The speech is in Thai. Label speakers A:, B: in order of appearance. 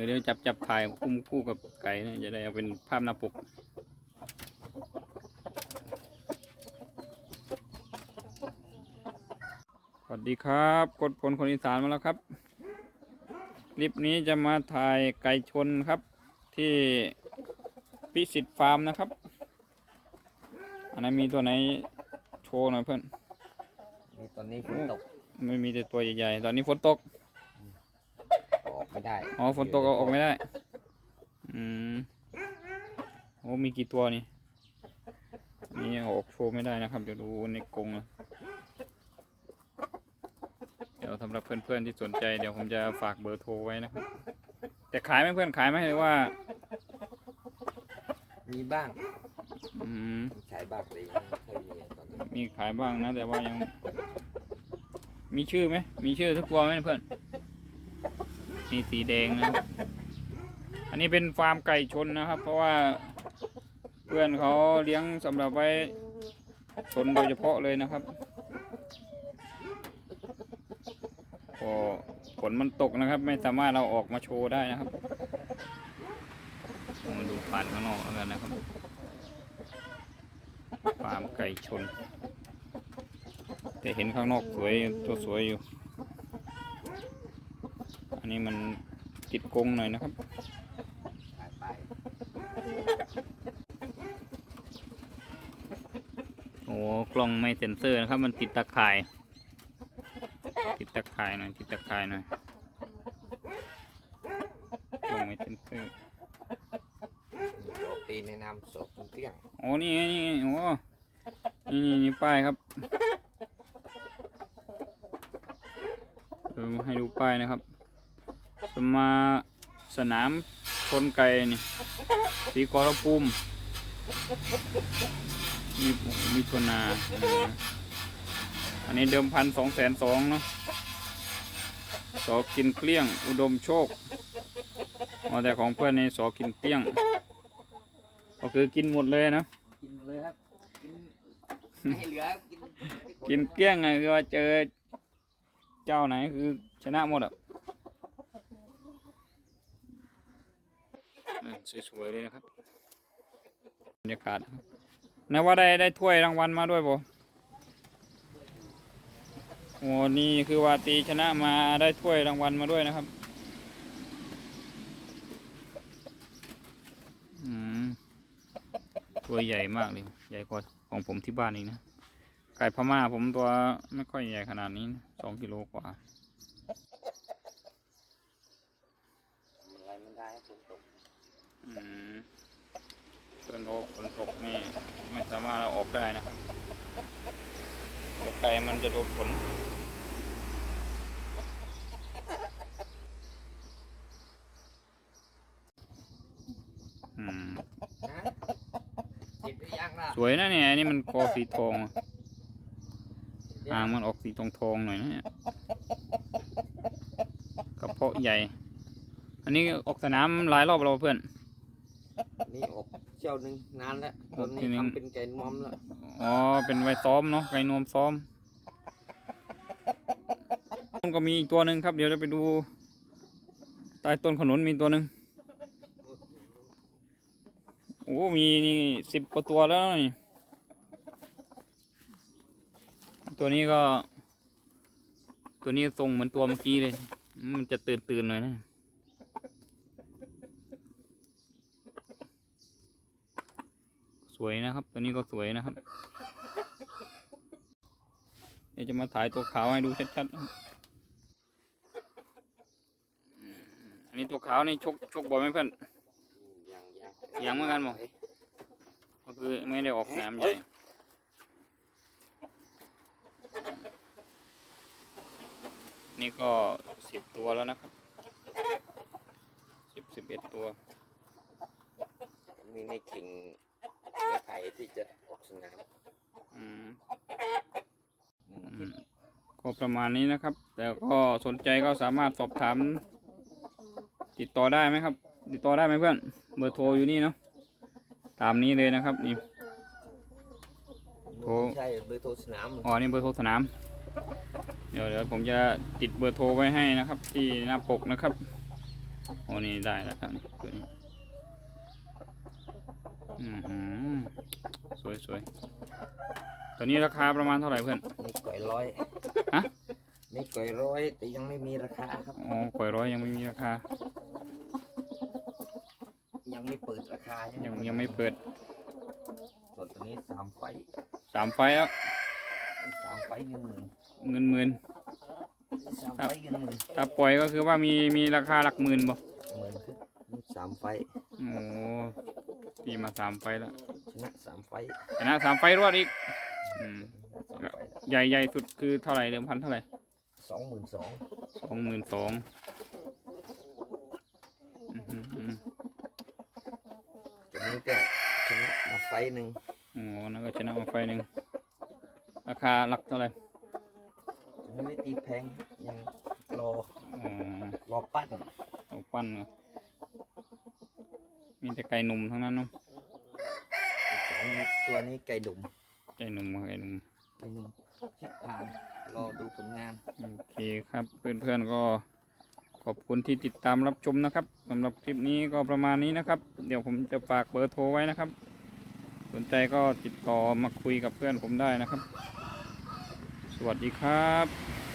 A: อเดี๋ยวจับจับถ่ายคู่คู่กับไก่นะจะได้เอาเป็นภาพหน้าปกสวัสดีครับ กดผลคนอีสานมาแล้วครับคลิปนี้จะมาถ่ายไก่ชนครับ ที่พิสิทธิ์ฟาร์มนะครับ อันนั้นมีตัวไหนโชว์หน่อยเพื่อน
B: มีตอนนี้ฝนตก
A: ไม่มีแต่ตัวใหญ่ๆ ตอนนี้ฝนตก
B: ออก ไม่ได้
A: อ๋อฝนตกเอาออกไม่ได้ อืมโอ้มีกี่ตัวนี่ นี่เอาออกโชว์ไม่ได้นะครับ เดี๋ยวดูในกรงนะเดี๋ยวสำหรับเพื่อนๆที่สนใจเดี๋ยวผมจะฝากเบอร์โทรไว้นะครับ แต่ขายไหมเพื่อนขายไหมหรือว่า
B: มีบ้าง
A: อืม
B: มีขายบ้างแต่ยังไม่ค่อยมีตอนนี้
A: มีขายบ้างนะ แต่ว่ายัง มีชื่อไหมมีชื่อทุกตัวไหมเพื่อน มีสีแดงนะครับ อันนี้เป็นฟาร์มไก่ชนนะครับ เพราะว่าเพื่อนเขาเลี้ยงสำหรับไว้ชนโดยเฉพาะเลยนะครับพอฝนมันตกนะครับ ไม่สามารถเราออกมาโชว์ได้นะครับมาดูผ่านข้างนอกแล้วกันนะครับฟาร์มไก่ชน แต่เห็นข้างนอกสวยตัวสวยอยู่ นนี้มันติดกรงหน่อยนะครับ
B: ขายไป
A: โอ้กล้องไม่เซ็นเซอร์นะครับ มันติดตะข่าย ติดตะข่ายหน่อยติดตะข่ายหน่อยกล้องไม่เซ็นเซอร์
B: มีโรตีแนะนำสดเกลี้ยง
A: โอ้นี่ไงนี่ไงโอ้นี่นี่นี่ป้ายครับเออให้ดูป้ายนะครับ จะมาสนามชนไก่นี่สีกอรภูมิมีมีชนาเอออันนี้เดิมพันสองแสนสองเนาะสอกินเกลี้ยง อุดมโชคเอาแต่ของเพื่อนในสอกินเกลี้ยง ก็คือกินหมดเลยนะ
B: กินเลยครับกินไม่เหลือกิน
A: กินเกลี้ยงไงคือว่าเจอ เจ้าไหนคือชนะหมดอะเออ สวยๆเลยนะครับบรรยากาศนะว่าได้ได้ถ้วยรางวัลมาด้วยบ่โอ้นี่คือว่าตีชนะมาได้ถ้วยรางวัลมาด้วยนะครับตัวใหญ่มากเลย ใหญ่กว่าของผมที่บ้านอีกนะ ไก่พม่าผมตัวไม่ค่อยใหญ่ขนาดนี้นะสองกิโลกว่า
B: อะไรไม่ได้ฝนตก
A: อืมเพื่อนโอกฝนตกนี่ไม่สามารถเอาออกได้นะครับเดี๋ยวไก่มันจะโดนฝนอืม
B: นะกินไปยังล่ะ
A: สวยนะเนี่ยอันนี้มันกอสีทองอะหางมันออกสีทองทองๆหน่อยนะเนี่ยกระเพาะใหญ่ อันนี้ออกสนามหลายรอบแล้วเพื่อน
B: นี่อบเจ้าหนึ่งนานแล้วต
A: อ
B: อบน
A: ที
B: นี้
A: นึง
B: ทำเป็นไก่นอมแล้ว
A: อ๋อ เป็นไว้ซ้อมเนาะไก่นวมซ้อมต้นก็มีอีกตัวหนึ่งครับ เดี๋ยวเราไปดูใต้ต้นขนุนมีตัวหนึ่งโอ้มีนี่สิบกว่าตัวแล้วนี่ตัวนี้ก็ ตัวนี้ทรงเหมือนตัวเมื่อกี้เลย มันจะตื่นตื่นๆหน่อยนะ สวยนะครับ ตัวนี้ก็สวยนะครับ เดี๋ยวจะมาถ่ายตัวขาวให้ดูชัดๆ อันนี้ตัวขาวนี่ชกชกบ่อยไหมเพื่อน
B: ยัง
A: เหมือนกันบ่ก็คือไม่ได้ออกสนามใหญ่นี่ก็สิบตัวแล้วนะครับสิบสิบเอ็ดตัว
B: มีในกิ่ง ที่จะออกสนาม
A: อืม
B: หนึ่ง
A: อืมก็ประมาณนี้นะครับ แต่ก็สนใจก็สามารถสอบถาม ติดต่อได้ไหมครับ ติดต่อได้ไหมเพื่อน เบอร์โทรอยู่นี่เนาะตามนี้เลยนะครับนี่โอ้
B: ใช่เบอร์โทรสนาม
A: อ๋อนี่เบอร์โทรสนาม เดี๋ยวเดี๋ยวผมจะติดเบอร์โทรไว้ให้นะครับ ที่หน้าปกนะครับ โอ้นี่ได้แล้วครับตัวนี้ อือหือสวยสวยตัวนี้ราคาประมาณเท่าไหร่เพื่อน
B: นี่ก่อยร้อย
A: ฮะ
B: นี่ก่อยร้อยแต่ยังไม่มีราคาครับ
A: อ๋อก่อยร้อยยังไม่มีราคา
B: ยังไม่เปิดราคาใช่ไหม
A: ยังยังไม่เปิด
B: ส่วนตัวนี้สามไฟ
A: สามไฟแล้ว
B: สามไฟเงินหมื่น
A: เงินหมื่น
B: สามไฟเงินหมื่น
A: ถ้าปล่อยก็คือว่ามีมีราคาหลักหมื่นบ่
B: หมื่นขึ้นนี่สามไฟ
A: โอ้ ตีมาสามไฟแล้ว
B: ชนะสามไฟ
A: ชนะสามไฟรวดอีกอืม
B: สามไฟ
A: ใหญ่ใหญ่สุดคือเท่าไหร่เดิมพันเท่าไหร่
B: สองหมื่นสอง
A: สองหมื่นสองอืม
B: ตัวนี้ก็ชนะมาไฟหนึ่ง
A: โอ้นั่นก็ชนะมาไฟหนึ่งราคาหลักเท่าไหร่
B: ยังไม่ตีแพงยังรอ
A: อ๋อ
B: รอปั้น
A: เอาปั้นเหรอ มีแต่ไก่หนุ่มทั้งนั้นเนาะ
B: สองตัวนี้ไก่ดุม
A: ไก่หนุ่มไก่หนุ่ม
B: ไก่ดุมชิบผ่านรอดูผลงาน
A: โอเคครับ เพื่อนๆก็ขอบคุณที่ติดตามรับชมนะครับสำหรับคลิปนี้ก็ประมาณนี้นะครับ เดี๋ยวผมจะฝากเบอร์โทรไว้นะครับ สนใจก็ติดต่อมาคุยกับเพื่อนผมได้นะครับ สวัสดีครับ